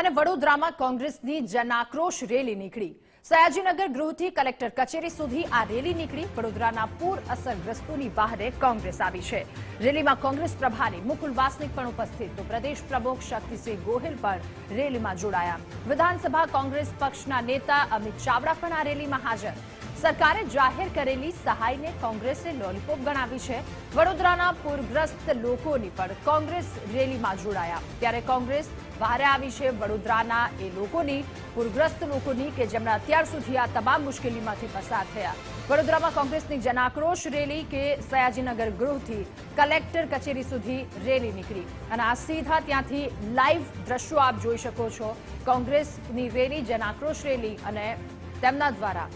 અને વડોદરામાં કોંગ્રેસની જનાક્રોશ રેલી નીકળી. સયાજીનગર ગૃહથી કલેક્ટર કચેરી સુધી આ રેલી નીકળી. વડોદરાના પૂર અસરગ્રસ્તોની બહારે કોંગ્રેસ આવી છે. રેલીમાં કોંગ્રેસ પ્રભારી મુકુલ વાસનિક પણ ઉપસ્થિત. તો પ્રદેશ પ્રમુખ શક્તિસિંહ ગોહિલ પણ રેલીમાં જોડાયા. વિધાનસભા કોંગ્રેસ પક્ષના નેતા અમિત ચાવડા પણ આ રેલીમાં હાજર. સરકારે જાહેર કરેલી સહાયને કોંગ્રેસે લોલીપોપ ગણાવી છે. વડોદરાના પૂરગ્રસ્ત લોકોની પણ કોંગ્રેસ રેલીમાં જોડાયા. ત્યારે કોંગ્રેસ બહારે આવી છે વડોદરાના એ લોકોની, પૂરગ્રસ્ત લોકોની કે જેમણે અત્યાર સુધી આ તમામ મુશ્કેલીમાંથી પસાર થયા. વડોદરામાં કોંગ્રેસની જનાક્રોશ રેલી કે સયાજીનગર ગૃહથી કલેક્ટર કચેરી સુધી રેલી નીકળી. અને આ સીધા ત્યાંથી લાઈવ દ્રશ્યો આપ જોઈ શકો છો. કોંગ્રેસની રેલી, જનાક્રોશ રેલી અને તેમના દ્વારા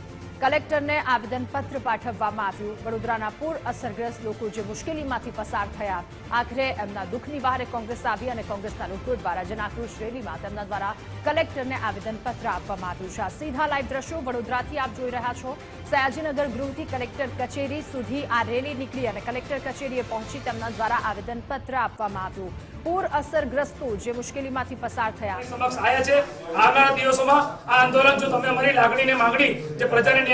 કલેક્ટરને આવેદનપત્ર પાઠવવામાં આવ્યું. વડોદરાના પૂર અસરગ્રસ્ત લોકો જે મુશ્કેલીમાંથી પસાર થયા. આખરે એમના દુઃખની વહારે કોંગ્રેસ આવી અને કોંગ્રેસના લોકો દ્વારા જનાક્રોશ રેલીમાં તેમના દ્વારા કલેક્ટરને આવેદનપત્ર આપવામાં આવ્યું છે. આ સીધા લાઈવ દ્રશ્યો વડોદરાથી આપ જોઈ રહ્યા છો. સયાજીનગર ગૃહથી કલેક્ટર કચેરી સુધી આ રેલી નીકળી અને કલેક્ટર કચેરીએ પહોંચી તેમના દ્વારા આવેદનપત્ર આપવામાં આવ્યું. પૂર અસરગ્રસ્તો જે મુશ્કેલીમાંથી પસાર થયા. સમક્ષ આવ્યા છે. આવનારા દિવસોમાં આ આંદોલન જો તમે અમારી લાગણી ને માંગણી જે પ્રજાને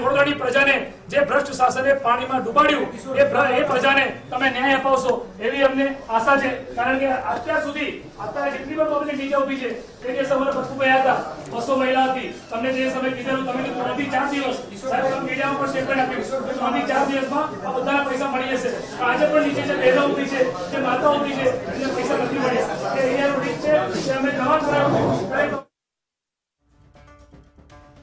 વડોદરાની પ્રજાને જે ભ્રષ્ટ શાસને પાણીમાં ડૂબાડ્યું, એ પ્રજાને તમે ન્યાય અપાવશો એવી અમને આશા છે. કારણ કે અત્યાર સુધી અત્યારે જેટલી પણ પબ્લિક નીચે ઊભી છે તે જે સમયે બચુભાઈ હતા, બસો મહિલા હતી. તમને જે સમય કીધેલું, તમે કીધું ચાર દિવસ. સાહેબ મીડિયા ઉપર સ્ટેટમેન્ટ આપ્યું કે ત્રણથી ચાર દિવસમાં આ બધાના પૈસા મળી જશે. આજે પણ નીચે જે બહેનો ઊભી છે, જે માતા ઊભી છે, એને પૈસા નથી મળ્યા. એ અહીંયા છે અમે કરાવ્યું